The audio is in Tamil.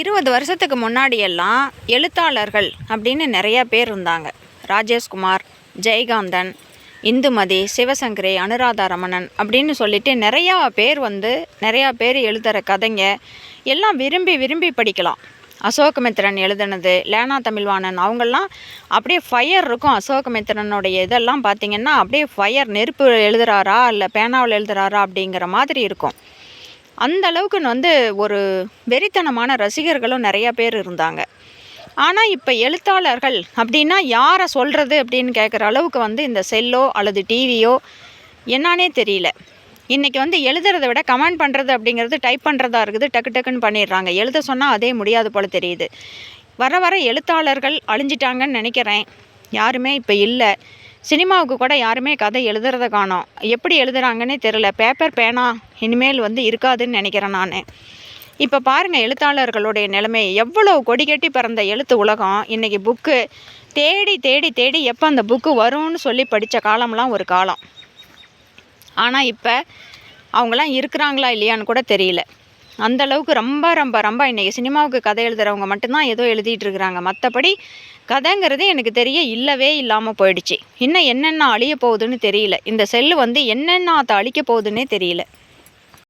இருபது வருஷத்துக்கு முன்னாடியெல்லாம் எழுத்தாளர்கள் அப்படின்னு நிறையா பேர் இருந்தாங்க. ராஜேஷ்குமார் ஜெயகாந்தன் இந்துமதி சிவசங்கரி அனுராதா ரமணன் அப்படின்னு சொல்லிட்டு நிறையா பேர் வந்து நிறையா பேர் எழுதுகிற கதைங்க எல்லாம் விரும்பி விரும்பி படிக்கலாம். அசோகமித்திரன் எழுதுனது லேனா தமிழ்வாணன் அவங்கெல்லாம் அப்படியே ஃபயர் இருக்கும். அசோகமித்திரனுடைய இதெல்லாம் பார்த்திங்கன்னா அப்படியே ஃபயர் நெருப்பு எழுதுகிறாரா இல்லை பேனாவில் எழுதுகிறாரா அப்படிங்கிற மாதிரி இருக்கும். அந்த அளவுக்கு வந்து ஒரு வெறித்தனமான ரசிகர்களும் நிறையா பேர் இருந்தாங்க. ஆனால் இப்போ எழுத்தாளர்கள் அப்படின்னா யாரை சொல்கிறது அப்படின்னு கேட்குற அளவுக்கு வந்து இந்த செல்லோ அல்லது டிவியோ என்னானே தெரியல. இன்றைக்கி வந்து எழுதுறத விட கமெண்ட் பண்ணுறது அப்படிங்கிறது டைப் பண்ணுறதா இருக்குது டக்கு டக்குன்னு பண்ணிடுறாங்க. எழுத சொன்னால் அதே முடியாது போல் தெரியுது. வர வர எழுத்தாளர்கள் அழிஞ்சிட்டாங்கன்னு நினைக்கிறேன். யாருமே இப்போ இல்லை. சினிமாவுக்கு கூட யாருமே கதை எழுதுறத காணோம். எப்படி எழுதுறாங்கன்னே தெரில பேப்பர் பேனா இனிமேல் வந்து இருக்காதுன்னு நினைக்கிறேன் நான். இப்போ பாருங்கள் எழுத்தாளர்களுடைய நிலைமை. எவ்வளோ கொடி கட்டி பிறந்த எழுத்து உலகம். இன்றைக்கி புக்கு தேடி தேடி தேடி எப்போ அந்த புக்கு வரும்னு சொல்லி படித்த காலம்லாம் ஒரு காலம். ஆனால் இப்போ அவங்களாம் இருக்கிறாங்களா இல்லையான்னு கூட தெரியல. அந்த அளவுக்கு ரொம்ப ரொம்ப ரொம்ப இன்றைக்கி சினிமாவுக்கு கதை எழுதுகிறவங்க மட்டும்தான் ஏதோ எழுதிட்டு இருக்கிறாங்க. மற்றபடி கதைங்கிறது எனக்கு தெரிய இல்லவே இல்லாமல் போயிடுச்சு. இன்னும் என்னென்ன அழிய போகுதுன்னு தெரியல. இந்த செல்லு வந்து என்னென்ன அதை அழிக்க போகுதுன்னே தெரியல.